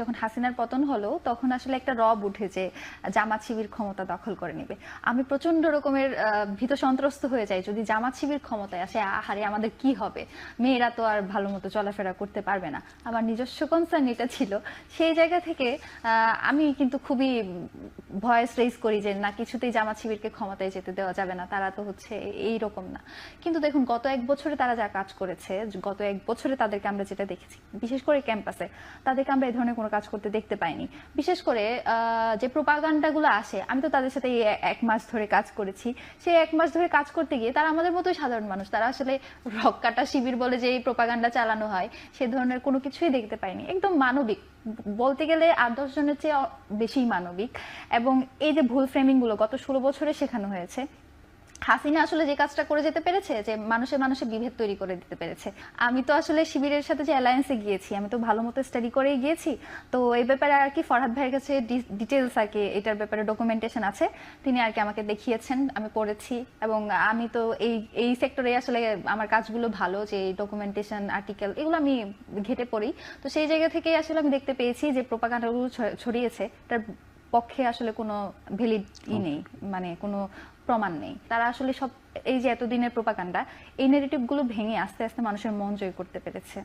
যখন হাসিনার পতন হলো, তখন আসলে একটা রব উঠে যে জামাত শিবির ক্ষমতা দখল করে নেবে। আমি প্রচণ্ড রকমের ভীত সন্ত্রস্ত হয়ে যাই, যদি জামাত শিবির ক্ষমতায় আসে, আহারে আমাদের কি হবে? মেয়েরা তো আর ভালো মতো চলাফেরা করতে পারবে না। আমার নিজস্ব কনসার্ন এটা ছিল। সেই জায়গা থেকে আমি কিন্তু খুবই ভয়েস রেজ করি যে, না, কিছুতেই জামাত শিবিরকে ক্ষমতায় যেতে দেওয়া যাবে না, তারা তো হচ্ছে এই রকম না। কিন্তু দেখুন, গত এক বছরে তারা যা কাজ করেছে, গত এক বছরে তাদেরকে আমরা যেটা দেখেছি, বিশেষ করে ক্যাম্পাসে, তাদেরকে আমরা এই ধরনের কোনো কাজ করতে দেখতে পাইনি। বিশেষ করে যে প্রোপাগান্ডাগুলো আসে, আমি তো তাদের সাথে এক মাস ধরে কাজ করেছি। সেই এক মাস ধরে কাজ করতে গিয়ে তারা আমাদের মতোই সাধারণ মানুষ। তারা আসলে রক কাটা শিবির বলে যে এই প্রোপাগান্ডা চালানো হয়, সে ধরনের কোনো কিছুই দেখতে পাইনি। একদম মানবিক। বলতে গেলে আট দশ জনের চেয়ে বেশি মানবিক। এবং এই যে ভুল ফ্রেমিংগুলো গত ষোলো বছরে শেখানো হয়েছে হাসিনা আসলে যে কাজটা করে যেতে পেরেছে, যে মানুষের মানুষে বিভেদ তৈরি করে দিতে পেরেছে। আমি তো আসলে শিবিরের সাথে যে অ্যালায়েন্সে গিয়েছি, আমি তো ভালো মতো স্টাডি করেই গিয়েছি। তো এই ব্যাপারে আর কি ফরহাদ ভাইয়ের কাছে ডিটেলস আর কি, এটার ব্যাপারে ডকুমেন্টেশন আছে। তিনি আর কি আমাকে দেখিয়েছেন, আমি পড়েছি। এবং আমি তো এই এই সেক্টরে আসলে আমার কাজগুলো ভালো, যে ডকুমেন্টেশন আর্টিকেল এগুলো আমি ঘেটে পড়ি। তো সেই জায়গা থেকেই আসলে আমি দেখতে পেয়েছি যে প্রোপাগান্ডাগুলো ছড়িয়েছে। তার পক্ষে আসলে কোনো ভ্যালিড ই নেই মানে কোনো প্রমাণ নেই। তারা আসলে সব এই যে এতদিনের প্রোপাকান্ডা এই নেগেটিভগুলো ভেঙে আস্তে আস্তে মানুষের মন জয় করতে পেরেছে।